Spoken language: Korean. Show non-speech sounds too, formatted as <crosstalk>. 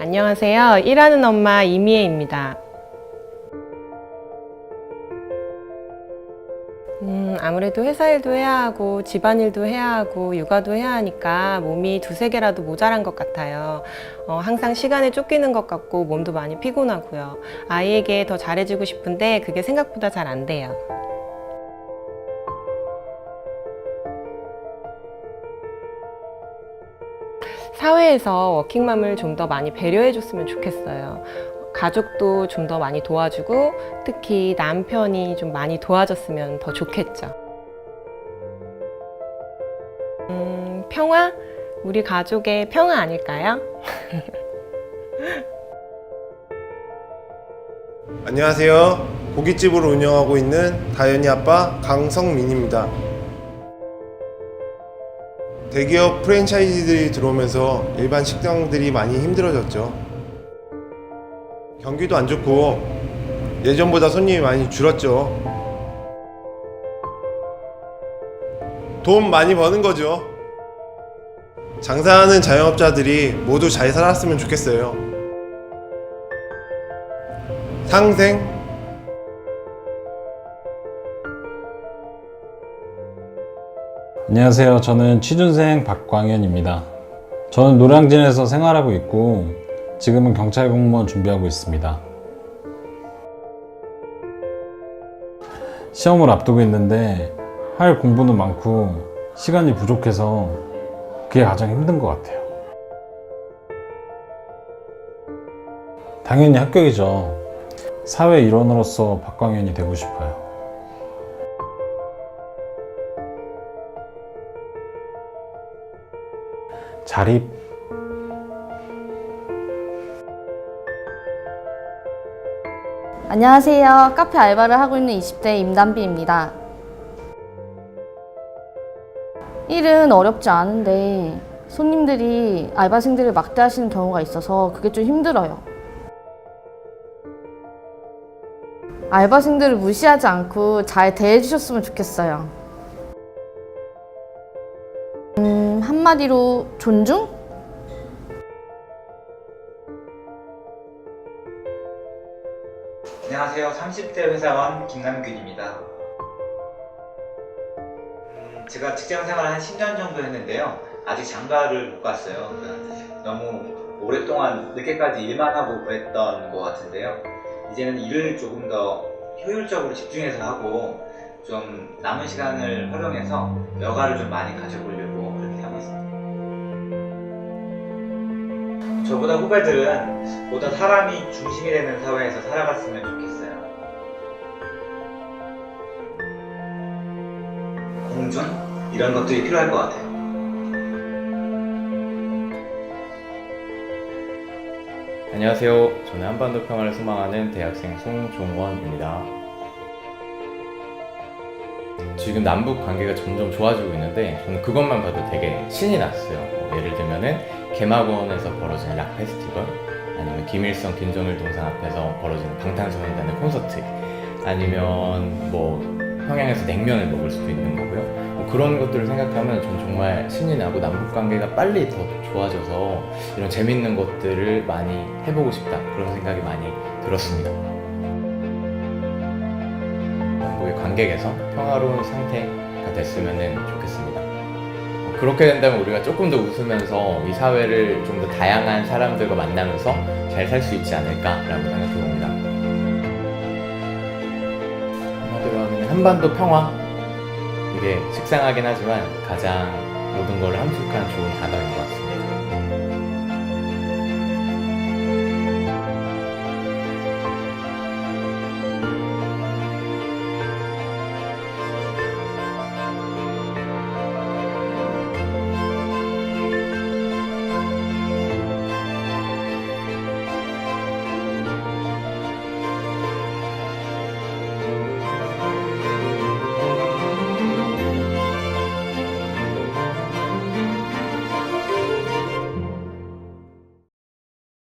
안녕하세요. 일하는 엄마 이미애입니다. 음, 아무래도 회사 일도 해야 하고 집안일도 해야 하고 육아도 해야 하니까 몸이 두세 개라도 모자란 것 같아요. 어, 항상 시간에 쫓기는 것 같고 몸도 많이 피곤하고요. 아이에게 더 잘해주고 싶은데 그게 생각보다 잘 안 돼요. 사회에서 워킹맘을 좀 더 많이 배려해 줬으면 좋겠어요. 가족도 좀 더 많이 도와주고 특히 남편이 좀 많이 도와줬으면 더 좋겠죠. 음, 평화? 우리 가족의 평화 아닐까요? <laughs> 안녕하세요. 고깃집을 운영하고 있는 다현이 아빠 강성민입니다. 대기업 프랜차이즈들이 들어오면서 일반 식당들이 많이 힘들어졌죠. 경기도 안 좋고 예전보다 손님이 많이 줄었죠. 돈 많이 버는 거죠. 장사하는 자영업자들이 모두 잘 살았으면 좋겠어요. 상생 안녕하세요. 저는 취준생 박광현입니다. 저는 노량진에서 생활하고 있고 지금은 경찰 공무원 준비하고 있습니다. 시험을 앞두고 있는데 할 공부는 많고 시간이 부족해서 그게 가장 힘든 것 같아요. 당연히 합격이죠. 사회 일원으로서 박광현이 되고 싶어요. 자립 안녕하세요. 카페 알바를 하고 있는 20대 임담비입니다. 일은 어렵지 않은데 손님들이 알바생들을 막대하시는 경우가 있어서 그게 좀 힘들어요. 알바생들을 무시하지 않고 잘 대해주셨으면 좋겠어요. 한마디로 존중? 안녕하세요. 30대 회사원 김남균입니다. 음, 제가 직장 생활을 한 10년 정도 했는데요. 아직 장가를 못 갔어요. 그러니까 너무 오랫동안 늦게까지 일만 하고 그랬던 것 같은데요. 이제는 일을 조금 더 효율적으로 집중해서 하고 좀 남은 시간을 활용해서 여가를 좀 많이 가져보려고 저보다 후배들은 보다 사람이 중심이 되는 사회에서 살아갔으면 좋겠어요. 공존? 이런 것들이 필요할 것 같아요. 안녕하세요. 저는 한반도 평화를 소망하는 대학생 송종원입니다. 지금 남북 관계가 점점 좋아지고 있는데 저는 그것만 봐도 되게 신이 났어요. 뭐 예를 들면은 개막원에서 벌어지는 락 페스티벌, 아니면 김일성 김정일 동상 앞에서 벌어지는 방탄소년단의 콘서트, 아니면 뭐 평양에서 냉면을 먹을 수도 있는 거고요. 뭐 그런 것들을 생각하면 전 정말 신이 나고 남북 관계가 빨리 더 좋아져서 이런 재밌는 것들을 많이 해보고 싶다 그런 생각이 많이 들었습니다. 한국의 개선, 평화로운 상태가 됐으면 좋겠습니다. 뭐 그렇게 된다면 우리가 조금 더 웃으면서 이 사회를 좀 더 다양한 사람들과 만나면서 잘 살 수 있지 않을까라고 생각해 봅니다. 한반도 평화 이게 식상하긴 하지만 가장 모든 걸 함축한 좋은 단어인 것 같습니다.